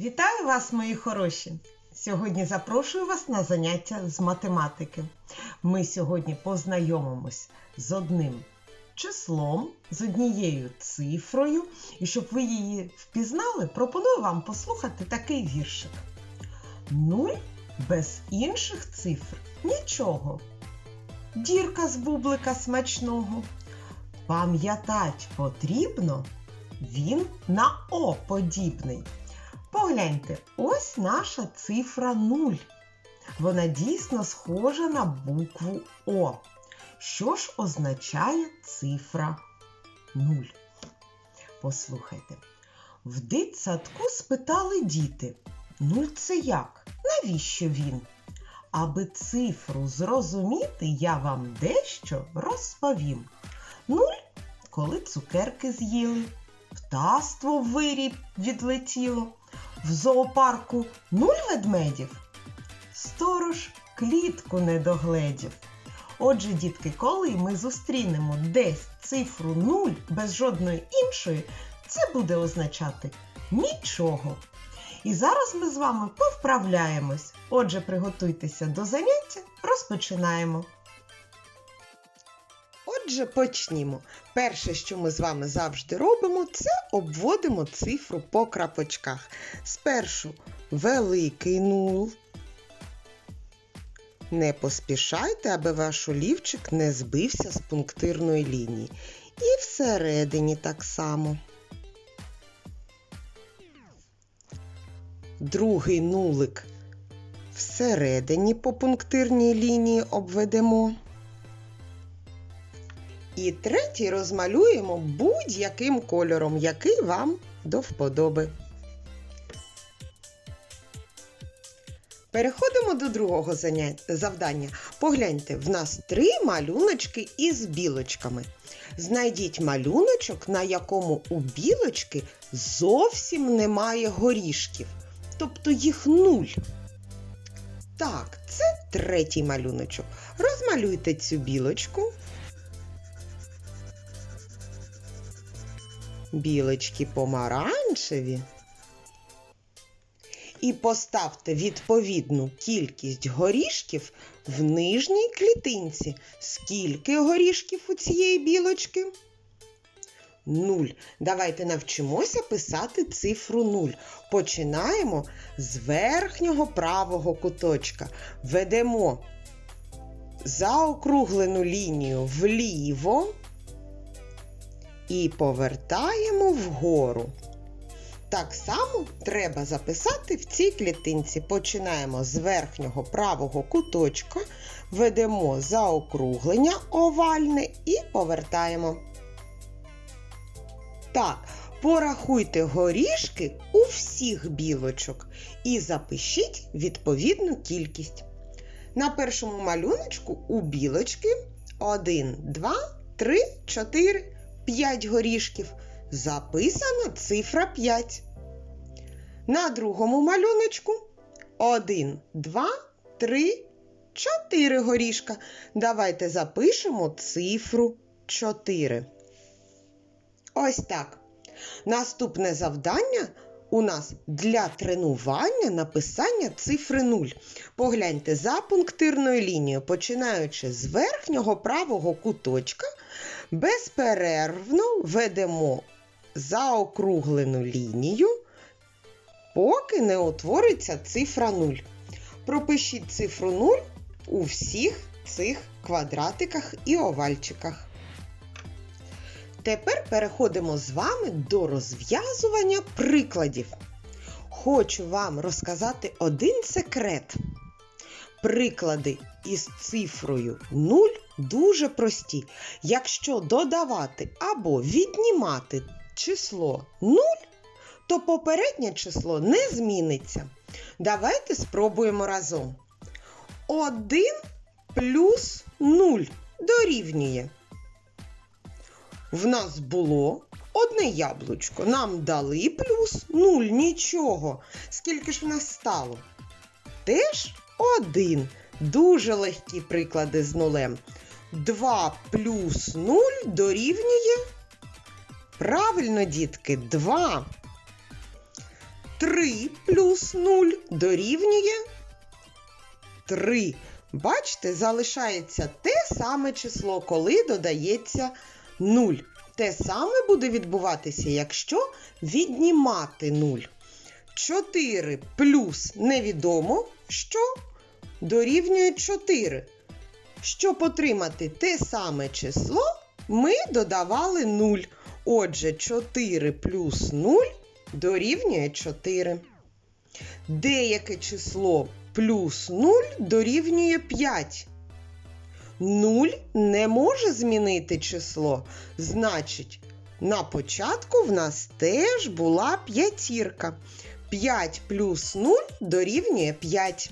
Вітаю вас, мої хороші! Сьогодні запрошую вас на заняття з математики. Ми сьогодні познайомимось з одним числом, з однією цифрою. І щоб ви її впізнали, пропоную вам послухати такий віршик. Нуль без інших цифр нічого. Дірка з бублика смачного. Пам'ятать потрібно, він на О подібний. Погляньте, ось наша цифра 0. Вона дійсно схожа на букву О. Що ж означає цифра 0? Послухайте. В дитсадку спитали діти. Нуль це як? Навіщо він? Аби цифру зрозуміти, я вам дещо розповім. Нуль, коли цукерки з'їли, птаство виріб відлетіло, в зоопарку нуль ведмедів, сторож клітку не догледів. Отже, дітки, коли ми зустрінемо десь цифру 0 без жодної іншої, це буде означати нічого. І зараз ми з вами повправляємось. Отже, приготуйтеся до заняття, розпочинаємо. Отже, почнімо. Перше, що ми з вами завжди робимо, це обводимо цифру по крапочках. Спершу великий нуль. Не поспішайте, аби ваш олівчик не збився з пунктирної лінії. І всередині так само. Другий нулик всередині по пунктирній лінії обведемо. І третій розмалюємо будь-яким кольором, який вам до вподоби. Переходимо до другого завдання. Погляньте, в нас три малюночки із білочками. Знайдіть малюночок, на якому у білочки зовсім немає горішків. Тобто їх нуль. Так, це третій малюночок. Розмалюйте цю білочку. Білочки помаранчеві. І поставте відповідну кількість горішків в нижній клітинці. Скільки горішків у цієї білочки? Нуль. Давайте навчимося писати цифру 0. Починаємо з верхнього правого куточка. Ведемо заокруглену лінію вліво і повертаємо вгору. Так само треба записати в цій клітинці. Починаємо з верхнього правого куточка, ведемо заокруглення овальне і повертаємо. Так, порахуйте горішки у всіх білочок і запишіть відповідну кількість. На першому малюночку у білочки 1, 2, 3, 4, 5 горішків. Записана цифра 5. На другому малюночку 1, 2, 3, 4 горішка. Давайте запишемо цифру 4. Ось так. Наступне завдання у нас для тренування написання цифри 0. Погляньте за пунктирною лінією, починаючи з верхнього правого куточка, безперервно ведемо заокруглену лінію, поки не утвориться цифра 0. Пропишіть цифру 0 у всіх цих квадратиках і овальчиках. Тепер переходимо з вами до розв'язування прикладів. Хочу вам розказати один секрет. Приклади із цифрою 0 дуже прості. Якщо додавати або віднімати число 0, то попереднє число не зміниться. Давайте спробуємо разом. 1 плюс 0 дорівнює. В нас було одне яблучко. Нам дали плюс 0 нічого. Скільки ж в нас стало? Теж один. Дуже легкі приклади з нулем. 2 плюс 0 дорівнює. Правильно, дітки, 2. 3 плюс 0 дорівнює 3. Бачите, залишається те саме число, коли додається 0. Те саме буде відбуватися, якщо віднімати 0. 4 плюс невідомо, що дорівнює 4. Щоб отримати те саме число, ми додавали 0. Отже, 4 плюс 0 дорівнює 4. Деяке число плюс 0 дорівнює 5. 0 не може змінити число. Значить, на початку в нас теж була п'ятірка. 5 плюс 0 дорівнює 5.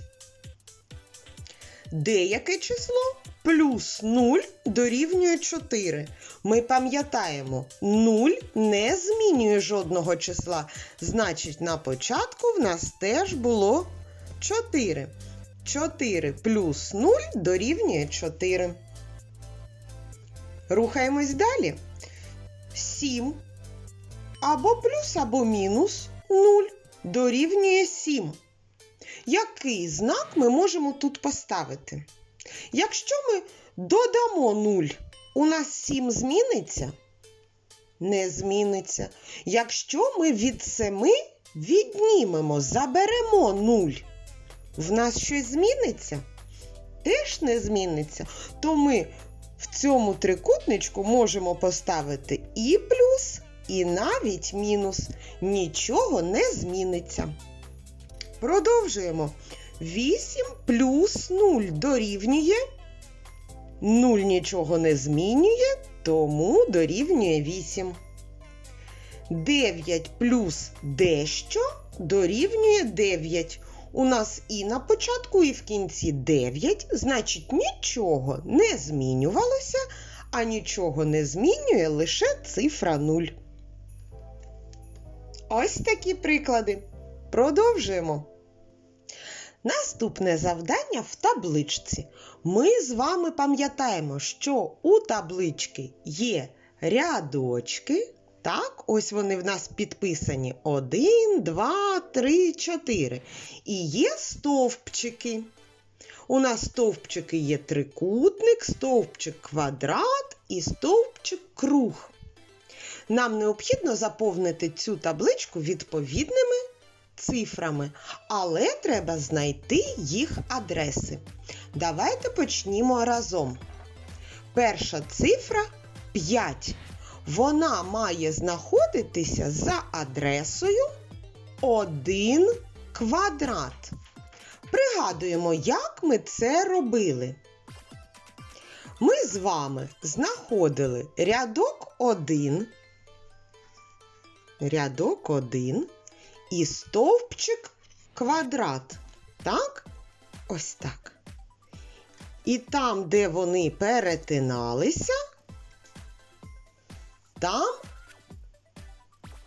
Деяке число плюс 0 дорівнює 4. Ми пам'ятаємо, 0 не змінює жодного числа. Значить, на початку в нас теж було 4. 4 плюс 0 дорівнює 4. Рухаємось далі. 7 або плюс, або мінус 0 дорівнює 7. Який знак ми можемо тут поставити? Якщо ми додамо 0, у нас 7 зміниться? Не зміниться. Якщо ми від 7 віднімемо, заберемо 0, в нас щось зміниться? Теж не зміниться. То ми в цьому трикутничку можемо поставити і плюс, і навіть мінус. Нічого не зміниться. Продовжуємо. 8 плюс 0 дорівнює. 0 нічого не змінює, тому дорівнює 8. 9 плюс дещо дорівнює 9. У нас і на початку, і в кінці 9, значить нічого не змінювалося, а нічого не змінює лише цифра 0. Ось такі приклади. Продовжуємо. Наступне завдання в табличці. Ми з вами пам'ятаємо, що у таблички є рядочки. Так, ось вони в нас підписані 1, 2, 3, 4. І є стовпчики. У нас стовпчики є трикутник, стовпчик квадрат і стовпчик круг. Нам необхідно заповнити цю табличку відповідними цифрами, але треба знайти їх адреси. Давайте почнімо разом. Перша цифра 5. Вона має знаходитися за адресою 1 квадрат. Пригадуємо, як ми це робили. Ми з вами знаходили рядок 1, рядок 1 і стовпчик квадрат. Так? Ось так. І там, де вони перетиналися, там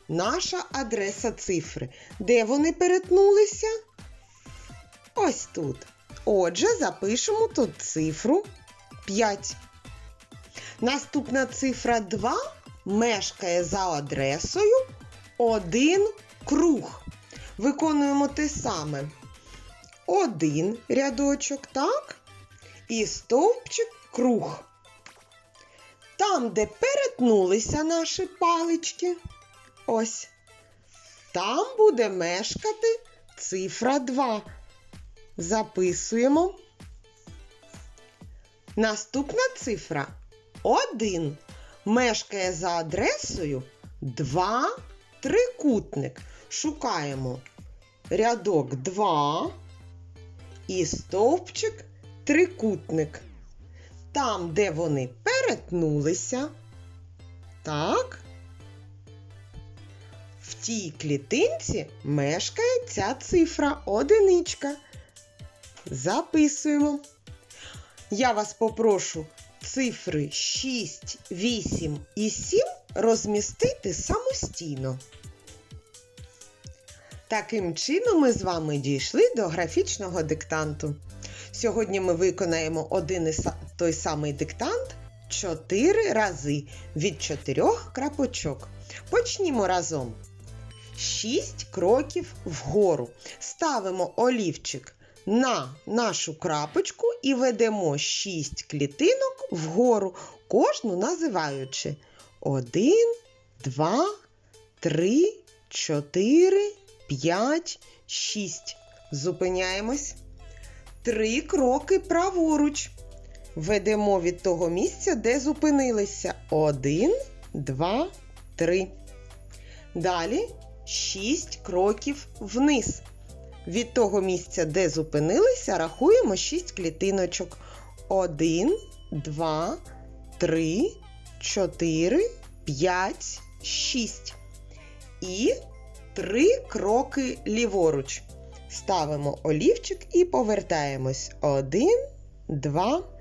наша адреса цифри. Де вони перетнулися? Ось тут. Отже, запишемо тут цифру 5. Наступна цифра 2 мешкає за адресою 1 круг. Виконуємо те саме. Один рядочок, так? І стовпчик круг. Там, де перетнулися наші палички, ось, там буде мешкати цифра 2. Записуємо. Наступна цифра 1 мешкає за адресою 2 трикутник. Шукаємо рядок 2 і стовпчик трикутник. Там, де вони перетнулися, так, в тій клітинці мешкає ця цифра одиничка. Записуємо. Я вас попрошу цифри 6, 8 і 7 розмістити самостійно. Таким чином ми з вами дійшли до графічного диктанту. Сьогодні ми виконаємо один і са- той самий диктант 4 рази від 4 крапочок. Почнімо разом. 6 кроків вгору. Ставимо олівчик на нашу крапочку і ведемо 6 клітинок вгору, кожну називаючи 1, 2, 3, 4, 5, 6. Зупиняємось. Три кроки праворуч. Ведемо від того місця, де зупинилися. Один, два, три. Далі шість кроків вниз. Від того місця, де зупинилися, рахуємо шість клітиночок. Один, два, три, чотири, п'ять, шість. І три кроки ліворуч. Ставимо олівчик і повертаємось. Один, два, три.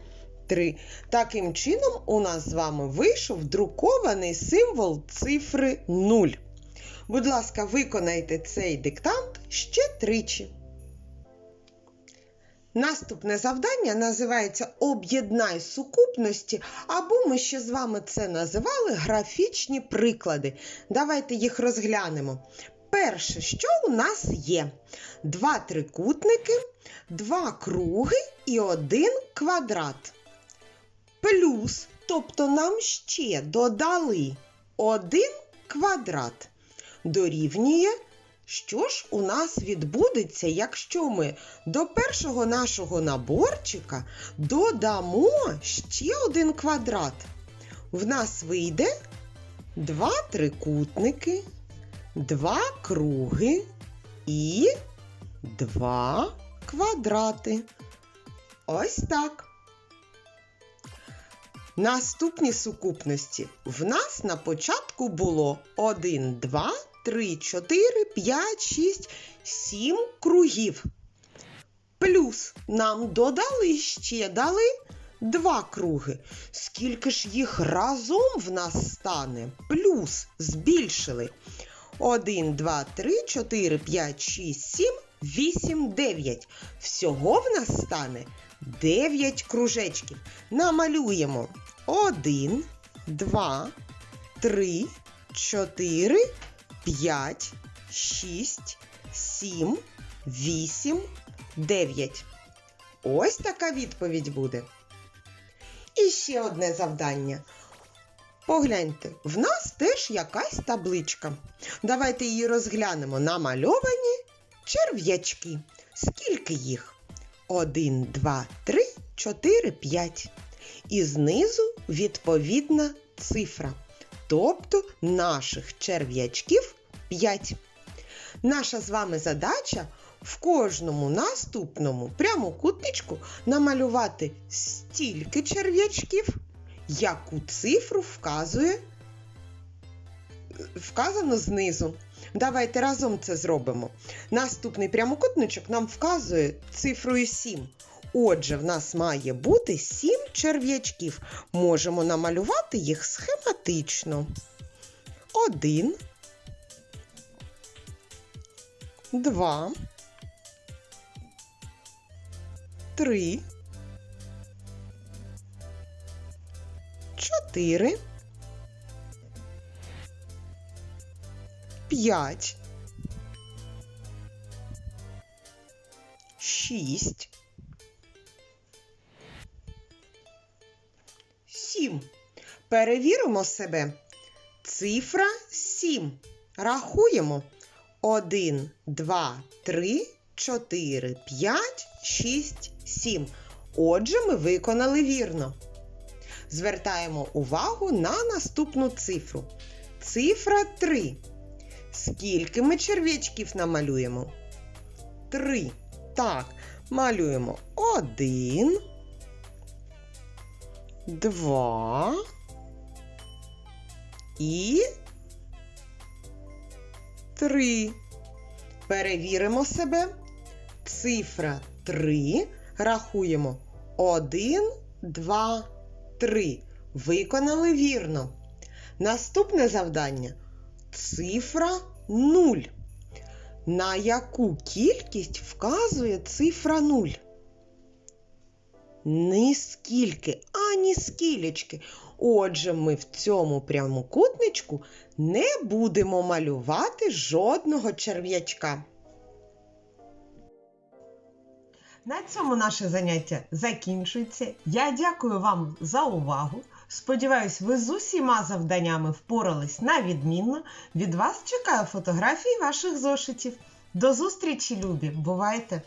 Таким чином, у нас з вами вийшов друкований символ цифри 0. Будь ласка, виконайте цей диктант ще тричі. Наступне завдання називається Об'єднай сукупності, або ми ще з вами це називали графічні приклади. Давайте їх розглянемо. Перше, що у нас є? Два трикутники, два круги і один квадрат. Плюс, тобто нам ще додали один квадрат. Дорівнює, що ж у нас відбудеться, якщо ми до першого нашого наборчика додамо ще один квадрат. В нас вийде два трикутники два круги і два квадрати. Ось так. Наступні сукупності в нас на початку було 1, 2, 3, 4, 5, 6, 7 кругів. Плюс нам додали ще дали два круги. Скільки ж їх разом в нас стане? Плюс збільшили. 1, 2, 3, 4, 5, 6, 7, 8, 9. Всього в нас стане 9 кружечків. Намалюємо 1, 2, 3, 4, 5, 6, 7, 8, 9. Ось така відповідь буде. І ще одне завдання. Погляньте, в нас теж якась табличка. Давайте її розглянемо. Намальовані черв'ячки. Скільки їх? Один, два, три, чотири, п'ять. І знизу відповідна цифра. Тобто наших черв'ячків 5. Наша з вами задача в кожному наступному прямокутничку намалювати стільки черв'ячків яку цифру вказує, вказано знизу. Давайте разом це зробимо. Наступний прямокутничок нам вказує цифрою 7. Отже, в нас має бути 7 черв'ячків. Можемо намалювати їх схематично. Один. Два. Три. чотири, п'ять, шість, сім. Перевіримо себе. Цифра сім. Рахуємо. Один, два, три, чотири, п'ять, шість, сім. Отже, ми виконали вірно звертаємо увагу на наступну цифру. Цифра 3. Скільки ми черв'ячків намалюємо? 3. Так, малюємо 1, 2 і 3. Перевіримо себе. Цифра 3. Рахуємо 1, 2, 3. 3. Виконали вірно. Наступне завдання цифра 0. На яку кількість вказує цифра 0? Ні скільки, ані скілечки. Отже, ми в цьому прямокутничку не будемо малювати жодного черв'ячка. На цьому наше заняття закінчується. Я дякую вам за увагу. Сподіваюсь, ви з усіма завданнями впорались на відмінно. Від вас чекаю фотографії ваших зошитів. До зустрічі, любі! Бувайте!